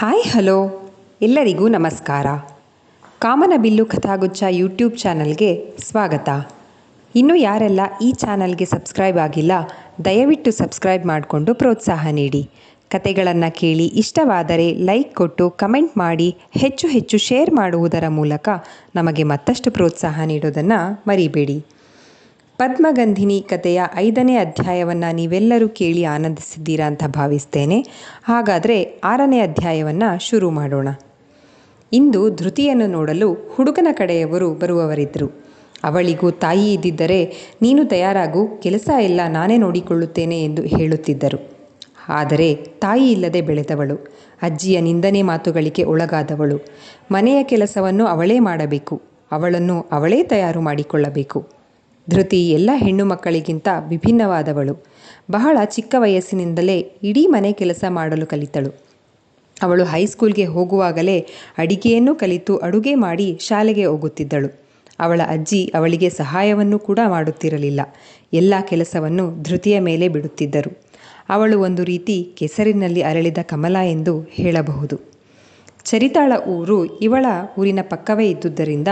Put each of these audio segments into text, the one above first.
Hi, hello. ಎಲ್ಲರಿಗೂ ನಮಸ್ಕಾರ. ಕಾಮನಬಿಲ್ಲು ಕಥಾಗುಚ್ಛ YouTube ಚಾನಲ್ಗೆ ಸ್ವಾಗತ. ಇನ್ನು ಯಾರೆಲ್ಲ ಈ ಚಾನಲ್ಗೆ ಸಬ್ಸ್ಕ್ರೈಬ್ ಆಗಿಲ್ಲ, ದಯವಿಟ್ಟು ಸಬ್ಸ್ಕ್ರೈಬ್ ಮಾಡಿಕೊಂಡು ಪ್ರೋತ್ಸಾಹ ನೀಡಿ. ಕತೆಗಳನ್ನು ಕೇಳಿ ಇಷ್ಟವಾದರೆ ಲೈಕ್ ಕೊಟ್ಟು ಕಮೆಂಟ್ ಮಾಡಿ, ಹೆಚ್ಚು ಹೆಚ್ಚು ಶೇರ್ ಮಾಡುವುದರ ಮೂಲಕ ನಮಗೆ ಮತ್ತಷ್ಟು ಪ್ರೋತ್ಸಾಹ ನೀಡೋದನ್ನು ಮರಿಬೇಡಿ. ಪದ್ಮಗಂಧಿನಿ ಕಥೆಯ ಐದನೇ ಅಧ್ಯಾಯವನ್ನು ನೀವೆಲ್ಲರೂ ಕೇಳಿ ಆನಂದಿಸಿದ್ದೀರಾ ಅಂತ ಭಾವಿಸ್ತೇನೆ. ಹಾಗಾದರೆ ಆರನೇ ಅಧ್ಯಾಯವನ್ನು ಶುರು ಮಾಡೋಣ. ಇಂದು ಧೃತಿಯನ್ನು ನೋಡಲು ಹುಡುಗನ ಕಡೆಯವರು ಬರುವವರಿದ್ದರು. ಅವಳಿಗೂ ತಾಯಿ ಇದ್ದಿದ್ದರೆ, ನೀನು ತಯಾರಾಗು, ಕೆಲಸ ಎಲ್ಲ ನಾನೇ ನೋಡಿಕೊಳ್ಳುತ್ತೇನೆ ಎಂದು ಹೇಳುತ್ತಿದ್ದರು. ಆದರೆ ತಾಯಿ ಇಲ್ಲದೆ ಬೆಳೆದವಳು. ಅಜ್ಜಿಯ ನಿಂದನೆ ಮಾತುಗಳಿಗೆ ಒಳಗಾದವಳು. ಮನೆಯ ಕೆಲಸವನ್ನು ಅವಳೇ ಮಾಡಬೇಕು. ಅವಳನ್ನು ಅವಳೇ ತಯಾರು ಮಾಡಿಕೊಳ್ಳಬೇಕು. ಧೃತಿ ಎಲ್ಲ ಹೆಣ್ಣು ಮಕ್ಕಳಿಗಿಂತ ವಿಭಿನ್ನವಾದವಳು. ಬಹಳ ಚಿಕ್ಕ ವಯಸ್ಸಿನಿಂದಲೇ ಇಡೀ ಮನೆ ಕೆಲಸ ಮಾಡಲು ಕಲಿತಳು. ಅವಳು ಹೈಸ್ಕೂಲ್ಗೆ ಹೋಗುವಾಗಲೇ ಅಡಿಗೆಯನ್ನು ಕಲಿತು ಅಡುಗೆ ಮಾಡಿ ಶಾಲೆಗೆ ಹೋಗುತ್ತಿದ್ದಳು. ಅವಳ ಅಜ್ಜಿ ಅವಳಿಗೆ ಸಹಾಯವನ್ನು ಕೂಡ ಮಾಡುತ್ತಿರಲಿಲ್ಲ. ಎಲ್ಲ ಕೆಲಸವನ್ನು ಧೃತಿಯ ಮೇಲೆ ಬಿಡುತ್ತಿದ್ದರು. ಅವಳು ಒಂದು ರೀತಿ ಕೆಸರಿನಲ್ಲಿ ಅರಳಿದ ಕಮಲ ಎಂದು ಹೇಳಬಹುದು. ಚರಿತಾಳ ಊರು ಇವಳ ಊರಿನ ಪಕ್ಕವೇ ಇದ್ದುದರಿಂದ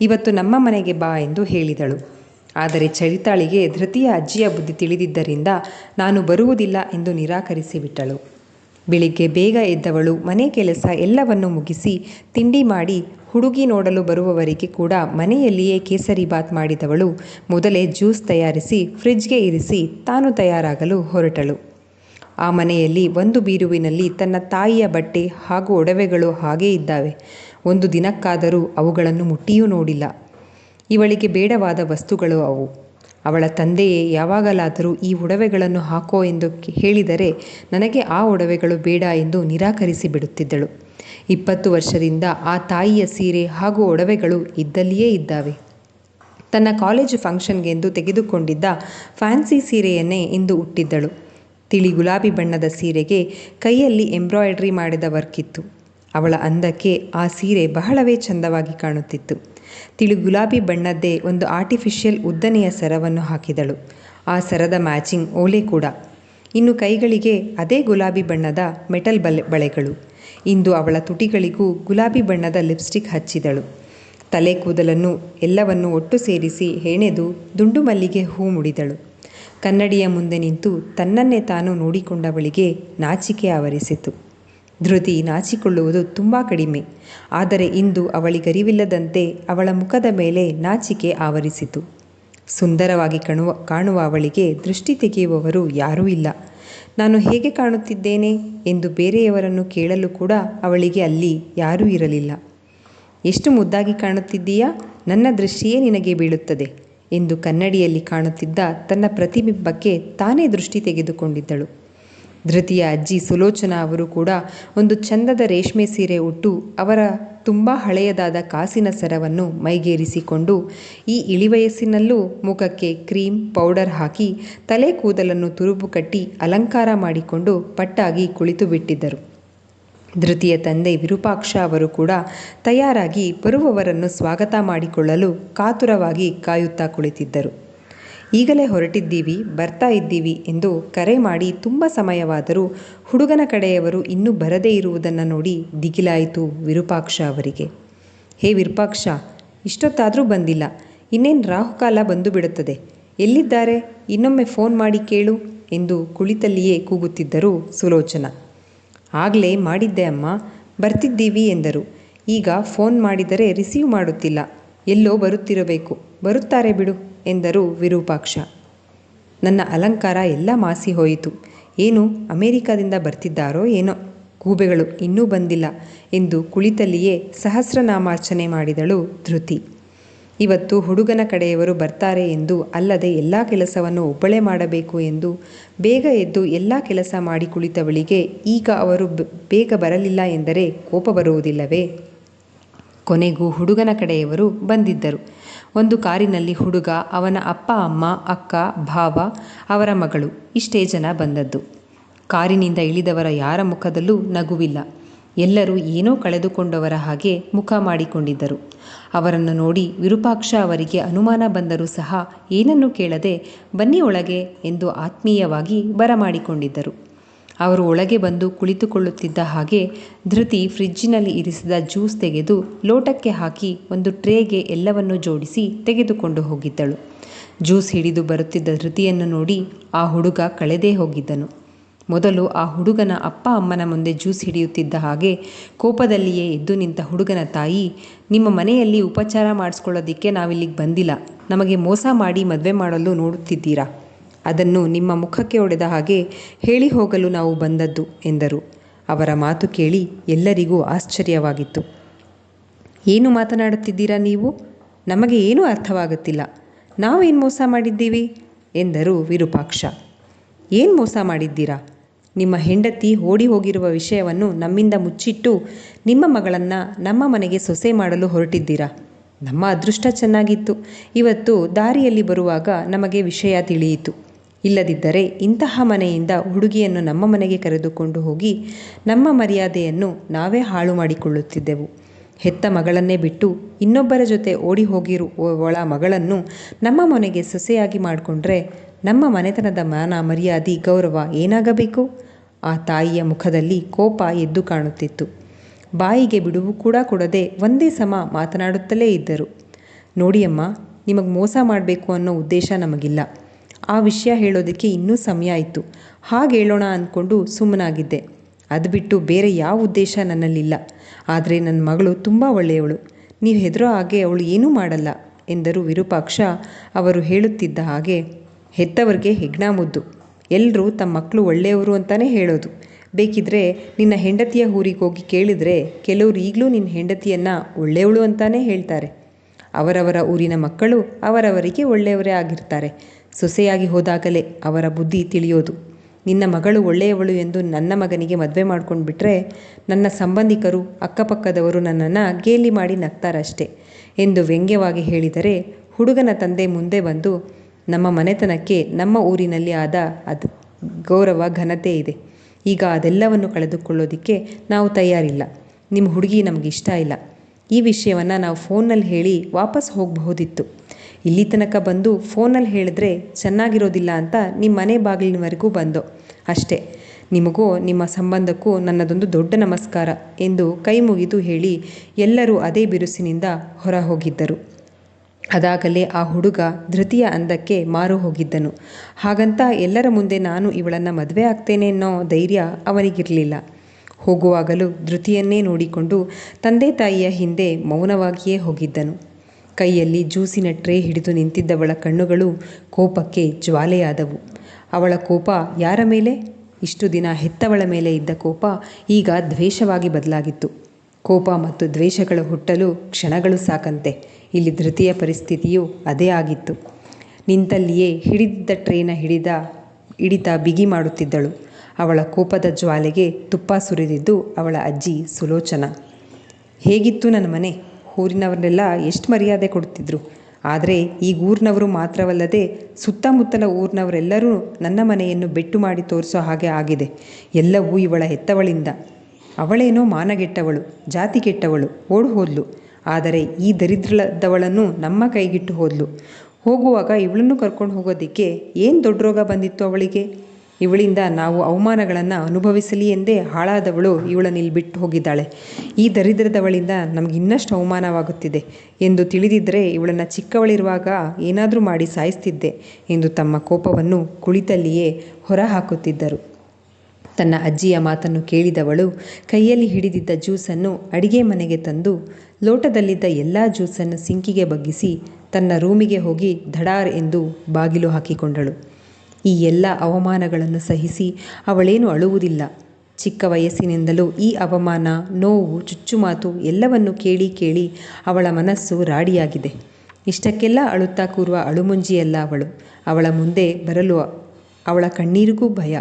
ಇವತ್ತು ನಮ್ಮ ಮನೆಗೆ ಬಾ ಎಂದು ಹೇಳಿದಳು. ಆದರೆ ಚರಿತಾಳಿಗೆ ಧೃತಿಯ ಅಜ್ಜಿಯ ಬುದ್ಧಿ ತಿಳಿದಿದ್ದರಿಂದ ನಾನು ಬರುವುದಿಲ್ಲ ಎಂದು ನಿರಾಕರಿಸಿಬಿಟ್ಟಳು. ಬೆಳಿಗ್ಗೆ ಬೇಗ ಎದ್ದವಳು ಮನೆ ಕೆಲಸ ಎಲ್ಲವನ್ನು ಮುಗಿಸಿ ತಿಂಡಿ ಮಾಡಿ ಹುಡುಗಿ ನೋಡಲು ಬರುವವರಿಗೆ ಕೂಡ ಮನೆಯಲ್ಲಿಯೇ ಕೇಸರಿ ಬಾತ್ ಮಾಡಿದವಳು ಮೊದಲೇ ಜ್ಯೂಸ್ ತಯಾರಿಸಿ ಫ್ರಿಜ್ಗೆ ಇರಿಸಿ ತಾನು ತಯಾರಾಗಲು ಹೊರಟಳು. ಆ ಮನೆಯಲ್ಲಿ ಒಂದು ಬೀರುವಿನಲ್ಲಿ ತನ್ನ ತಾಯಿಯ ಬಟ್ಟೆ ಹಾಗೂ ಒಡವೆಗಳು ಹಾಗೇ ಇದ್ದಾವೆ. ಒಂದು ದಿನಕ್ಕಾದರೂ ಅವುಗಳನ್ನು ಮುಟ್ಟಿಯೂ ನೋಡಿಲ್ಲ. ಇವಳಿಗೆ ಬೇಡವಾದ ವಸ್ತುಗಳು ಅವು. ಅವಳ ತಂದೆಯೇ ಯಾವಾಗಲಾದರೂ ಈ ಒಡವೆಗಳನ್ನು ಹಾಕೋ ಎಂದು ಹೇಳಿದರೆ ನನಗೆ ಆ ಒಡವೆಗಳು ಬೇಡ ಎಂದು ನಿರಾಕರಿಸಿ ಬಿಡುತ್ತಿದ್ದಳು. ಇಪ್ಪತ್ತು ವರ್ಷದಿಂದ ಆ ತಾಯಿಯ ಸೀರೆ ಹಾಗೂ ಒಡವೆಗಳು ಇದ್ದಲ್ಲಿಯೇ ಇದ್ದಾವೆ. ತನ್ನ ಕಾಲೇಜು ಫಂಕ್ಷನ್ಗೆಂದು ತೆಗೆದುಕೊಂಡಿದ್ದ ಫ್ಯಾನ್ಸಿ ಸೀರೆಯನ್ನೇ ಇಂದು ಉಟ್ಟಿದ್ದಳು. ತಿಳಿ ಗುಲಾಬಿ ಬಣ್ಣದ ಸೀರೆಗೆ ಕೈಯಲ್ಲಿ ಎಂಬ್ರಾಯ್ಡ್ರಿ ಮಾಡಿದ ವರ್ಕ್ ಇತ್ತು ಅವಳ ಅಂದಕ್ಕೆ ಆ ಸೀರೆ ಬಹಳವೇ ಚಂದವಾಗಿ ಕಾಣುತ್ತಿತ್ತು. ತಿಳಿ ಗುಲಾಬಿ ಬಣ್ಣದ್ದೇ ಒಂದು ಆರ್ಟಿಫಿಷಿಯಲ್ ಉದ್ದನೆಯ ಸರವನ್ನು ಹಾಕಿದಳು. ಆ ಸರದ ಮ್ಯಾಚಿಂಗ್ ಓಲೆ ಕೂಡ. ಇನ್ನು ಕೈಗಳಿಗೆ ಅದೇ ಗುಲಾಬಿ ಬಣ್ಣದ ಮೆಟಲ್ ಬಲೆ ಬಳೆಗಳು. ಇಂದು ಅವಳ ತುಟಿಗಳಿಗೂ ಗುಲಾಬಿ ಬಣ್ಣದ ಲಿಪ್ಸ್ಟಿಕ್ ಹಚ್ಚಿದಳು. ತಲೆ ಕೂದಲನ್ನು ಎಲ್ಲವನ್ನು ಒಟ್ಟು ಸೇರಿಸಿ ಹೆಣೆದು ದುಂಡು ಮಲ್ಲಿಗೆ ಹೂ ಮುಡಿದಳು. ಕನ್ನಡಿಯ ಮುಂದೆ ನಿಂತು ತನ್ನನ್ನೇ ತಾನು ನೋಡಿಕೊಂಡವಳಿಗೆ ನಾಚಿಕೆ ಆವರಿಸಿತು. ಧೃತಿ ನಾಚಿಕೊಳ್ಳುವುದು ತುಂಬ ಕಡಿಮೆ. ಆದರೆ ಇಂದು ಅವಳಿಗರಿವಿಲ್ಲದಂತೆ ಅವಳ ಮುಖದ ಮೇಲೆ ನಾಚಿಕೆ ಆವರಿಸಿತು. ಸುಂದರವಾಗಿ ಕಾಣುವ ಕಾಣುವ ಅವಳಿಗೆ ದೃಷ್ಟಿ ತೆಗೆಯುವವರು ಯಾರೂ ಇಲ್ಲ. ನಾನು ಹೇಗೆ ಕಾಣುತ್ತಿದ್ದೇನೆ ಎಂದು ಬೇರೆಯವರನ್ನು ಕೇಳಲು ಕೂಡ ಅವಳಿಗೆ ಅಲ್ಲಿ ಯಾರೂ ಇರಲಿಲ್ಲ. ಎಷ್ಟು ಮುದ್ದಾಗಿ ಕಾಣುತ್ತಿದ್ದೀಯಾ? ನನ್ನ ದೃಷ್ಟಿಯೇ ನಿನಗೆ ಬೀಳುತ್ತದೆ ಎಂದು ಕನ್ನಡಿಯಲ್ಲಿ ಕಾಣುತ್ತಿದ್ದ ತನ್ನ ಪ್ರತಿಬಿಂಬಕ್ಕೆ ತಾನೇ ದೃಷ್ಟಿ ತೆಗೆದುಕೊಂಡಿದ್ದಳು. ಧೃತಿಯ ಅಜ್ಜಿ ಸುಲೋಚನಾ ಅವರು ಕೂಡ ಒಂದು ಚಂದದ ರೇಷ್ಮೆ ಸೀರೆ ಉಟ್ಟು ಅವರ ತುಂಬ ಹಳೆಯದಾದ ಕಾಸಿನ ಸರವನ್ನು ಮೈಗೇರಿಸಿಕೊಂಡು ಈ ಇಳಿವಯಸ್ಸಿನಲ್ಲೂ ಮುಖಕ್ಕೆ ಕ್ರೀಮ್ ಪೌಡರ್ ಹಾಕಿ ತಲೆ ಕೂದಲನ್ನು ತುರುಬು ಕಟ್ಟಿ ಅಲಂಕಾರ ಮಾಡಿಕೊಂಡು ಪಟ್ಟಾಗಿ ಕುಳಿತು ಬಿಟ್ಟಿದ್ದರು. ಧೃತಿಯ ತಂದೆ ವಿರೂಪಾಕ್ಷ ಅವರು ಕೂಡ ತಯಾರಾಗಿ ಬರುವವರನ್ನು ಸ್ವಾಗತ ಮಾಡಿಕೊಳ್ಳಲು ಕಾತುರವಾಗಿ ಕಾಯುತ್ತಾ ಕುಳಿತಿದ್ದರು. ಈಗಲೇ ಹೊರಟಿದ್ದೀವಿ, ಬರ್ತಾ ಇದ್ದೀವಿ ಎಂದು ಕರೆ ಮಾಡಿ ತುಂಬ ಸಮಯವಾದರೂ ಹುಡುಗನ ಕಡೆಯವರು ಇನ್ನೂ ಬರದೇ ಇರುವುದನ್ನು ನೋಡಿ ದಿಗಿಲಾಯಿತು ವಿರೂಪಾಕ್ಷ ಅವರಿಗೆ. ಹೇ ವಿರೂಪಾಕ್ಷ, ಇಷ್ಟೊತ್ತಾದರೂ ಬಂದಿಲ್ಲ. ಇನ್ನೇನು ರಾಹುಕಾಲ ಬಂದು ಬಿಡುತ್ತದೆ ಎಲ್ಲಿದ್ದಾರೆ? ಇನ್ನೊಮ್ಮೆ ಫೋನ್ ಮಾಡಿ ಕೇಳು ಎಂದು ಕುಳಿತಲ್ಲಿಯೇ ಕೂಗುತ್ತಿದ್ದರು ಸುಲೋಚನ. ಆಗಲೇ ಮಾಡಿದ್ದೆ ಅಮ್ಮ, ಬರ್ತಿದ್ದೀವಿ ಎಂದರು. ಈಗ ಫೋನ್ ಮಾಡಿದರೆ ರಿಸೀವ್ ಮಾಡುತ್ತಿಲ್ಲ. ಎಲ್ಲೋ ಬರುತ್ತಿರಬೇಕು. ಬರುತ್ತಾರೆ ಬಿಡು. ಎಂದರು ವಿರೂಪಾಕ್ಷ. ನನ್ನ ಅಲಂಕಾರ ಎಲ್ಲ ಮಾಸಿ ಹೋಯಿತು. ಏನು ಅಮೇರಿಕಾದಿಂದ ಬರ್ತಿದ್ದಾರೋ ಏನೋ. ಗೂಬೆಗಳು ಇನ್ನೂ ಬಂದಿಲ್ಲ ಎಂದು ಕುಳಿತಲ್ಲಿಯೇ ಸಹಸ್ರನಾಮಾರ್ಚನೆ ಮಾಡಿದಳು ಧೃತಿ. ಇವತ್ತು ಹುಡುಗನ ಕಡೆಯವರು ಬರ್ತಾರೆ ಎಂದು ಅಲ್ಲದೆ ಎಲ್ಲ ಕೆಲಸವನ್ನು ಒಬ್ಬಳೇ ಮಾಡಬೇಕು ಎಂದು ಬೇಗ ಎದ್ದು ಎಲ್ಲ ಕೆಲಸ ಮಾಡಿ ಕುಳಿತವಳಿಗೆ ಈಗ ಅವರು ಬೇಗ ಬರಲಿಲ್ಲ ಎಂದರೆ ಕೋಪ ಬರುವುದಿಲ್ಲವೇ? ಕೊನೆಗೂ ಹುಡುಗನ ಕಡೆಯವರು ಬಂದಿದ್ದರು. ಒಂದು ಕಾರಿನಲ್ಲಿ ಹುಡುಗ, ಅವನ ಅಪ್ಪ, ಅಮ್ಮ, ಅಕ್ಕ, ಭಾವ, ಅವರ ಮಗಳು ಇಷ್ಟೇ ಜನ ಬಂದದ್ದು. ಕಾರಿನಿಂದ ಇಳಿದವರ ಯಾರ ಮುಖದಲ್ಲೂ ನಗುವಿಲ್ಲ. ಎಲ್ಲರೂ ಏನೋ ಕಳೆದುಕೊಂಡವರ ಹಾಗೆ ಮುಖ ಮಾಡಿಕೊಂಡಿದ್ದರು. ಅವರನ್ನು ನೋಡಿ ವಿರೂಪಾಕ್ಷ ಅವರಿಗೆ ಅನುಮಾನ ಬಂದರೂ ಸಹ ಏನನ್ನೂ ಕೇಳದೆ, ಬನ್ನಿ ಒಳಗೆ ಎಂದು ಆತ್ಮೀಯವಾಗಿ ಬರಮಾಡಿಕೊಂಡಿದ್ದರು. ಅವರು ಒಳಗೆ ಬಂದು ಕುಳಿತುಕೊಳ್ಳುತ್ತಿದ್ದ ಹಾಗೆ ಧೃತಿ ಫ್ರಿಜ್ಜಿನಲ್ಲಿ ಇರಿಸಿದ ಜ್ಯೂಸ್ ತೆಗೆದು ಲೋಟಕ್ಕೆ ಹಾಕಿ ಒಂದು ಟ್ರೇಗೆ ಎಲ್ಲವನ್ನೂ ಜೋಡಿಸಿ ತೆಗೆದುಕೊಂಡು ಹೋಗಿದ್ದಳು. ಜ್ಯೂಸ್ ಹಿಡಿದು ಬರುತ್ತಿದ್ದ ಧೃತಿಯನ್ನು ನೋಡಿ ಆ ಹುಡುಗ ಕಳೆದೇ ಹೋಗಿದ್ದನು. ಮೊದಲು ಆ ಹುಡುಗನ ಅಪ್ಪ ಅಮ್ಮನ ಮುಂದೆ ಜ್ಯೂಸ್ ಹಿಡಿಯುತ್ತಿದ್ದ ಹಾಗೆ ಕೋಪದಲ್ಲಿಯೇ ಎದ್ದು ನಿಂತ ಹುಡುಗನ ತಾಯಿ, ನಿಮ್ಮ ಮನೆಯಲ್ಲಿ ಉಪಚಾರ ಮಾಡಿಸ್ಕೊಳ್ಳೋದಿಕ್ಕೆ ನಾವಿಲ್ಲಿಗೆ ಬಂದಿಲ್ಲ. ನಮಗೆ ಮೋಸ ಮಾಡಿ ಮದುವೆ ಮಾಡಲು ನೋಡುತ್ತಿದ್ದೀರಾ? ಅದನ್ನು ನಿಮ್ಮ ಮುಖಕ್ಕೆ ಒಡೆದ ಹಾಗೆ ಹೇಳಿ ಹೋಗಲು ನಾವು ಬಂದದ್ದು ಎಂದರು. ಅವರ ಮಾತು ಕೇಳಿ ಎಲ್ಲರಿಗೂ ಆಶ್ಚರ್ಯವಾಗಿತ್ತು. ಏನು ಮಾತನಾಡುತ್ತಿದ್ದೀರಾ ನೀವು? ನಮಗೆ ಏನೂ ಅರ್ಥವಾಗುತ್ತಿಲ್ಲ. ನಾವೇನು ಮೋಸ ಮಾಡಿದ್ದೀವಿ? ಎಂದರು ವಿರೂಪಾಕ್ಷ. ಏನು ಮೋಸ ಮಾಡಿದ್ದೀರಾ? ನಿಮ್ಮ ಹೆಂಡತಿ ಓಡಿ ಹೋಗಿರುವ ವಿಷಯವನ್ನು ನಮ್ಮಿಂದ ಮುಚ್ಚಿಟ್ಟು ನಿಮ್ಮ ಮಗಳನ್ನು ನಮ್ಮ ಮನೆಗೆ ಸೊಸೆ ಮಾಡಲು ಹೊರಟಿದ್ದೀರಾ? ನಮ್ಮ ಅದೃಷ್ಟ ಚೆನ್ನಾಗಿತ್ತು. ಇವತ್ತು ದಾರಿಯಲ್ಲಿ ಬರುವಾಗ ನಮಗೆ ವಿಷಯ ತಿಳಿಯಿತು. ಇಲ್ಲದಿದ್ದರೆ ಇಂತಹ ಮನೆಯಿಂದ ಹುಡುಗಿಯನ್ನು ನಮ್ಮ ಮನೆಗೆ ಕರೆದುಕೊಂಡು ಹೋಗಿ ನಮ್ಮ ಮರ್ಯಾದೆಯನ್ನು ನಾವೇ ಹಾಳು ಮಾಡಿಕೊಳ್ಳುತ್ತಿದ್ದೆವು. ಹೆತ್ತ ಮಗಳನ್ನೇ ಬಿಟ್ಟು ಇನ್ನೊಬ್ಬರ ಜೊತೆ ಓಡಿ ಹೋಗಿರುವವಳ ಮಗಳನ್ನು ನಮ್ಮ ಮನೆಗೆ ಸೊಸೆಯಾಗಿ ಮಾಡಿಕೊಂಡ್ರೆ ನಮ್ಮ ಮನೆತನದ ಮಾನ, ಮರ್ಯಾದೆ, ಗೌರವ ಏನಾಗಬೇಕು? ಆ ತಾಯಿಯ ಮುಖದಲ್ಲಿ ಕೋಪ ಎದ್ದು ಕಾಣುತ್ತಿತ್ತು. ಬಾಯಿಗೆ ಬಿಡುವು ಕೂಡ ಕೊಡದೆ ಒಂದೇ ಸಮ ಮಾತನಾಡುತ್ತಲೇ ಇದ್ದರು. ನೋಡಿಯಮ್ಮ, ನಿಮಗೆ ಮೋಸ ಮಾಡಬೇಕು ಅನ್ನೋ ಉದ್ದೇಶ ನಮಗಿಲ್ಲ. ಆ ವಿಷಯ ಹೇಳೋದಕ್ಕೆ ಇನ್ನೂ ಸಮಯ ಆಯಿತು. ಹಾಗೆ ಹೇಳೋಣ ಅಂದ್ಕೊಂಡು ಸುಮ್ಮನಾಗಿದ್ದೆ. ಅದು ಬಿಟ್ಟು ಬೇರೆ ಯಾವ ಉದ್ದೇಶ ನನ್ನಲ್ಲಿಲ್ಲ. ಆದರೆ ನನ್ನ ಮಗಳು ತುಂಬ ಒಳ್ಳೆಯವಳು. ನೀವು ಹೆದರೋ ಹಾಗೆ ಅವಳು ಏನೂ ಮಾಡಲ್ಲ ಎಂದರು ವಿರೂಪಾಕ್ಷ. ಅವರು ಹೇಳುತ್ತಿದ್ದ ಹಾಗೆ, ಹೆತ್ತವರಿಗೆ ಹೆಗ್ಣ ಮುದ್ದು. ಎಲ್ಲರೂ ತಮ್ಮ ಮಕ್ಕಳು ಒಳ್ಳೆಯವರು ಅಂತಲೇ ಹೇಳೋದು. ಬೇಕಿದ್ರೆ ನಿನ್ನ ಹೆಂಡತಿಯ ಊರಿಗೆ ಹೋಗಿ ಕೇಳಿದರೆ ಕೆಲವರು ಈಗಲೂ ನಿನ್ನ ಹೆಂಡತಿಯನ್ನು ಒಳ್ಳೆಯವಳು ಅಂತಾನೇ ಹೇಳ್ತಾರೆ. ಅವರವರ ಊರಿನ ಮಕ್ಕಳು ಅವರವರಿಗೆ ಒಳ್ಳೆಯವರೇ ಆಗಿರ್ತಾರೆ. ಸೊಸೆಯಾಗಿ ಹೋದಾಗಲೇ ಅವರ ಬುದ್ಧಿ ತಿಳಿಯೋದು. ನಿನ್ನ ಮಗಳು ಒಳ್ಳೆಯವಳು ಎಂದು ನನ್ನ ಮಗನಿಗೆ ಮದುವೆ ಮಾಡ್ಕೊಂಡು ಬಿಟ್ಟರೆ ನನ್ನ ಸಂಬಂಧಿಕರು, ಅಕ್ಕಪಕ್ಕದವರು ನನ್ನನ್ನು ಗೇಲಿ ಮಾಡಿ ನಗ್ತಾರಷ್ಟೆ ಎಂದು ವ್ಯಂಗ್ಯವಾಗಿ ಹೇಳಿದರೆ ಹುಡುಗನ ತಂದೆ ಮುಂದೆ ಬಂದು, ನಮ್ಮ ಮನೆತನಕ್ಕೆ ನಮ್ಮ ಊರಿನಲ್ಲಿ ಆದ ಅದು ಗೌರವ, ಘನತೆ ಇದೆ. ಈಗ ಅದೆಲ್ಲವನ್ನು ಕಳೆದುಕೊಳ್ಳೋದಕ್ಕೆ ನಾವು ತಯಾರಿಲ್ಲ. ನಿಮ್ಮ ಹುಡುಗಿ ನಮಗಿಷ್ಟ ಇಲ್ಲ. ಈ ವಿಷಯವನ್ನು ನಾವು ಫೋನಲ್ಲಿ ಹೇಳಿ ವಾಪಸ್ ಹೋಗಬಹುದಿತ್ತು. ಇಲ್ಲಿ ತನಕ ಬಂದು ಫೋನಲ್ಲಿ ಹೇಳಿದ್ರೆ ಚೆನ್ನಾಗಿರೋದಿಲ್ಲ ಅಂತ ನಿಮ್ಮ ಮನೆ ಬಾಗಿಲಿನವರೆಗೂ ಬಂದು. ಅಷ್ಟೇ, ನಿಮಗೂ ನಿಮ್ಮ ಸಂಬಂಧಕ್ಕೂ ನನ್ನದೊಂದು ದೊಡ್ಡ ನಮಸ್ಕಾರ ಎಂದು ಕೈ ಮುಗಿದು ಹೇಳಿ ಎಲ್ಲರೂ ಅದೇ ಬಿರುಸಿನಿಂದ ಹೊರ ಹೋಗಿದ್ದರು ಅದಾಗಲೇ ಆ ಹುಡುಗ ಧೃತಿಯ ಅಂದಕ್ಕೆ ಮಾರು ಹೋಗಿದ್ದನು. ಹಾಗಂತ ಎಲ್ಲರ ಮುಂದೆ ನಾನು ಇವಳನ್ನು ಮದುವೆ ಆಗ್ತೇನೆ ಅನ್ನೋ ಧೈರ್ಯ ಅವನಿಗಿರಲಿಲ್ಲ. ಹೋಗುವಾಗಲೂ ಧೃತಿಯನ್ನೇ ನೋಡಿಕೊಂಡು ತಂದೆ ತಾಯಿಯ ಹಿಂದೆ ಮೌನವಾಗಿಯೇ ಹೋಗಿದ್ದನು. ಕೈಯಲ್ಲಿ ಜ್ಯೂಸಿನ ಟ್ರೇ ಹಿಡಿದು ನಿಂತಿದ್ದವಳ ಕಣ್ಣುಗಳು ಕೋಪಕ್ಕೆ ಜ್ವಾಲೆಯಾದವು. ಅವಳ ಕೋಪ ಯಾರ ಮೇಲೆ? ಇಷ್ಟು ದಿನ ಹೆತ್ತವಳ ಮೇಲೆ ಇದ್ದ ಕೋಪ ಈಗ ದ್ವೇಷವಾಗಿ ಬದಲಾಗಿತ್ತು. ಕೋಪ ಮತ್ತು ದ್ವೇಷಗಳು ಹುಟ್ಟಲು ಕ್ಷಣಗಳು ಸಾಕಂತೆ. ಇಲ್ಲಿ ಧೃತಿಯ ಪರಿಸ್ಥಿತಿಯು ಅದೇ ಆಗಿತ್ತು. ನಿಂತಲ್ಲಿಯೇ ಹಿಡಿದಿದ್ದ ಟ್ರೇನ ಹಿಡಿದ ಹಿಡಿತ ಬಿಗಿ ಮಾಡುತ್ತಿದ್ದಳು. ಅವಳ ಕೋಪದ ಜ್ವಾಲೆಗೆ ತುಪ್ಪ ಸುರಿದಿದ್ದು ಅವಳ ಅಜ್ಜಿ ಸುಲೋಚನ. ಹೇಗಿತ್ತು ನನ್ನ ಮನೆ? ಊರಿನವರನ್ನೆಲ್ಲ ಎಷ್ಟು ಮರ್ಯಾದೆ ಕೊಡ್ತಿದ್ರು. ಆದರೆ ಈ ಊರಿನವರು ಮಾತ್ರವಲ್ಲದೆ ಸುತ್ತಮುತ್ತಲ ಊರಿನವರೆಲ್ಲರೂ ನನ್ನ ಮನೆಯನ್ನು ಬೆಟ್ಟು ಮಾಡಿ ತೋರಿಸೋ ಹಾಗೆ ಆಗಿದೆ. ಎಲ್ಲವೂ ಇವಳ ಹೆತ್ತವಳಿಂದ. ಅವಳೇನೋ ಮಾನಗೆಟ್ಟವಳು ಜಾತಿ ಕೆಟ್ಟವಳು, ಓಡು ಹೋದ್ಲು. ಆದರೆ ಈ ದರಿದ್ರದವಳನ್ನು ನಮ್ಮ ಕೈಗಿಟ್ಟು ಹೋದ್ಲು. ಹೋಗುವಾಗ ಇವಳನ್ನು ಕರ್ಕೊಂಡು ಹೋಗೋದಕ್ಕೆ ಏನು ದೊಡ್ಡ ರೋಗ ಬಂದಿತ್ತು ಅವಳಿಗೆ? ಇವಳಿಂದ ನಾವು ಅವಮಾನಗಳನ್ನು ಅನುಭವಿಸಲಿ ಎಂದೇ ಹಾಳಾದವಳು ಇವಳನ್ನು ಇಲ್ಲಿ ಬಿಟ್ಟು ಹೋಗಿದ್ದಾಳೆ. ಈ ದರಿದ್ರದವಳಿಂದ ನಮಗೆ ಇನ್ನಷ್ಟು ಅವಮಾನವಾಗುತ್ತಿದೆ ಎಂದು ತಿಳಿದಿದ್ದರೆ ಇವಳನ್ನು ಚಿಕ್ಕವಳಿರುವಾಗ ಏನಾದರೂ ಮಾಡಿ ಸಾಯಿಸ್ತಿದ್ದೆ ಎಂದು ತಮ್ಮ ಕೋಪವನ್ನು ಕುಳಿತಲ್ಲಿಯೇ ಹೊರಹಾಕುತ್ತಿದ್ದರು. ತನ್ನ ಅಜ್ಜಿಯ ಮಾತನ್ನು ಕೇಳಿದವಳು ಕೈಯಲ್ಲಿ ಹಿಡಿದಿದ್ದ ಜ್ಯೂಸನ್ನು ಅಡಿಗೆ ಮನೆಗೆ ತಂದು ಲೋಟದಲ್ಲಿದ್ದ ಎಲ್ಲ ಜ್ಯೂಸನ್ನು ಸಿಂಕಿಗೆ ಬಗ್ಗಿಸಿ ತನ್ನ ರೂಮಿಗೆ ಹೋಗಿ ಧಡಾರ್ ಎಂದು ಬಾಗಿಲು ಹಾಕಿಕೊಂಡಳು. ಈ ಎಲ್ಲ ಅವಮಾನಗಳನ್ನು ಸಹಿಸಿ ಅವಳೇನು ಅಳುವುದಿಲ್ಲ. ಚಿಕ್ಕ ವಯಸ್ಸಿನಿಂದಲೂ ಈ ಅವಮಾನ, ನೋವು, ಚುಚ್ಚುಮಾತು ಎಲ್ಲವನ್ನು ಕೇಳಿ ಕೇಳಿ ಅವಳ ಮನಸ್ಸು ರಾಡಿಯಾಗಿದೆ. ಇಷ್ಟಕ್ಕೆಲ್ಲ ಅಳುತ್ತಾ ಕೂರುವ ಅಳುಮುಂಜಿಯಲ್ಲ ಅವಳು. ಅವಳ ಮುಂದೆ ಬರಲು ಅವಳ ಕಣ್ಣೀರಿಗೂ ಭಯ.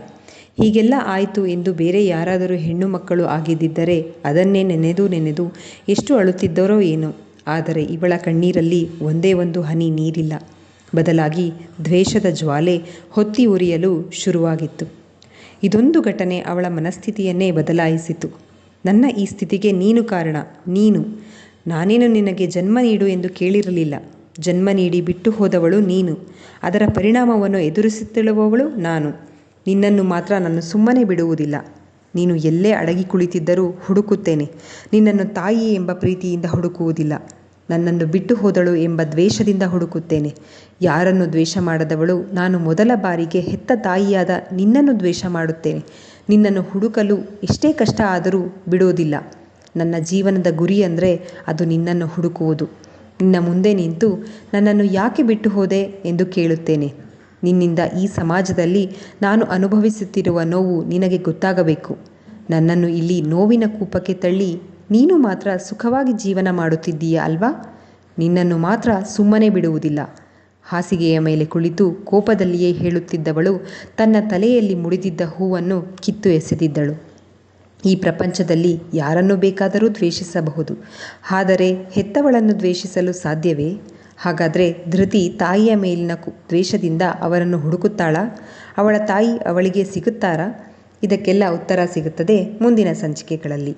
ಹೀಗೆಲ್ಲ ಆಯಿತು ಎಂದು ಬೇರೆ ಯಾರಾದರೂ ಹೆಣ್ಣು ಮಕ್ಕಳು ಆಗಿದ್ದಿದ್ದರೆ ಅದನ್ನೇ ನೆನೆದು ನೆನೆದು ಎಷ್ಟು ಅಳುತ್ತಿದ್ದರೋ ಏನೋ. ಆದರೆ ಇವಳ ಕಣ್ಣೀರಲ್ಲಿ ಒಂದೇ ಒಂದು ಹನಿ ನೀರಿಲ್ಲ. ಬದಲಾಗಿ ದ್ವೇಷದ ಜ್ವಾಲೆ ಹೊತ್ತಿ ಉರಿಯಲು ಶುರುವಾಗಿತ್ತು. ಇದೊಂದು ಘಟನೆ ಅವಳ ಮನಸ್ಥಿತಿಯನ್ನೇ ಬದಲಾಯಿಸಿತು. ನನ್ನ ಈ ಸ್ಥಿತಿಗೆ ನೀನು ಕಾರಣ. ನೀನು. ನಾನೇನು ನಿನಗೆ ಜನ್ಮ ನೀಡು ಎಂದು ಕೇಳಿರಲಿಲ್ಲ. ಜನ್ಮ ನೀಡಿ ಬಿಟ್ಟು ಹೋದವಳು ನೀನು. ಅದರ ಪರಿಣಾಮವನ್ನು ಎದುರಿಸುತ್ತಿಳುವವಳು ನಾನು. ನಿನ್ನನ್ನು ಮಾತ್ರ ನಾನು ಸುಮ್ಮನೆ ಬಿಡುವುದಿಲ್ಲ. ನೀನು ಎಲ್ಲೇ ಅಡಗಿ ಕುಳಿತಿದ್ದರೂ ಹುಡುಕುತ್ತೇನೆ. ನಿನ್ನನ್ನು ತಾಯಿ ಎಂಬ ಪ್ರೀತಿಯಿಂದ ಹುಡುಕುವುದಿಲ್ಲ. ನನ್ನನ್ನು ಬಿಟ್ಟು ಹೋದಳು ಎಂಬ ದ್ವೇಷದಿಂದ ಹುಡುಕುತ್ತೇನೆ. ಯಾರನ್ನು ದ್ವೇಷ ಮಾಡದವಳು? ನಾನು ಮೊದಲ ಬಾರಿಗೆ ಹೆತ್ತ ತಾಯಿಯಾದ ನಿನ್ನನ್ನು ದ್ವೇಷ ಮಾಡುತ್ತೇನೆ. ನಿನ್ನನ್ನು ಹುಡುಕಲು ಎಷ್ಟೇ ಕಷ್ಟ ಆದರೂ ಬಿಡೋದಿಲ್ಲ. ನನ್ನ ಜೀವನದ ಗುರಿ ಅಂದರೆ ಅದು ನಿನ್ನನ್ನು ಹುಡುಕುವುದು. ನಿನ್ನ ಮುಂದೆ ನಿಂತು ನನ್ನನ್ನು ಯಾಕೆ ಬಿಟ್ಟು ಹೋದೆ ಎಂದು ಕೇಳುತ್ತೇನೆ. ನಿನ್ನಿಂದ ಈ ಸಮಾಜದಲ್ಲಿ ನಾನು ಅನುಭವಿಸುತ್ತಿರುವ ನೋವು ನಿನಗೆ ಗೊತ್ತಾಗಬೇಕು. ನನ್ನನ್ನು ಇಲ್ಲಿ ನೋವಿನ ಕೂಪಕ್ಕೆ ತಳ್ಳಿ ನೀನು ಮಾತ್ರ ಸುಖವಾಗಿ ಜೀವನ ಮಾಡುತ್ತಿದ್ದೀಯ ಅಲ್ವಾ? ನಿನ್ನನ್ನು ಮಾತ್ರ ಸುಮ್ಮನೆ ಬಿಡುವುದಿಲ್ಲ. ಹಾಸಿಗೆಯ ಮೇಲೆ ಕುಳಿತು ಕೋಪದಲ್ಲಿಯೇ ಹೇಳುತ್ತಿದ್ದವಳು ತನ್ನ ತಲೆಯಲ್ಲಿ ಮುಡಿದಿದ್ದ ಹೂವನ್ನು ಕಿತ್ತು ಎಸೆದಿದ್ದಳು. ಈ ಪ್ರಪಂಚದಲ್ಲಿ ಯಾರನ್ನು ಬೇಕಾದರೂ ದ್ವೇಷಿಸಬಹುದು. ಆದರೆ ಹೆತ್ತವಳನ್ನು ದ್ವೇಷಿಸಲು ಸಾಧ್ಯವೇ? ಹಾಗಾದರೆ ಧೃತಿ ತಾಯಿಯ ಮೇಲಿನ ದ್ವೇಷದಿಂದ ಅವರನ್ನು ಹುಡುಕುತ್ತಾಳಾ? ಅವಳ ತಾಯಿ ಅವಳಿಗೆ ಸಿಗುತ್ತಾರಾ? ಇದಕ್ಕೆಲ್ಲ ಉತ್ತರ ಸಿಗುತ್ತದೆ ಮುಂದಿನ ಸಂಚಿಕೆಗಳಲ್ಲಿ.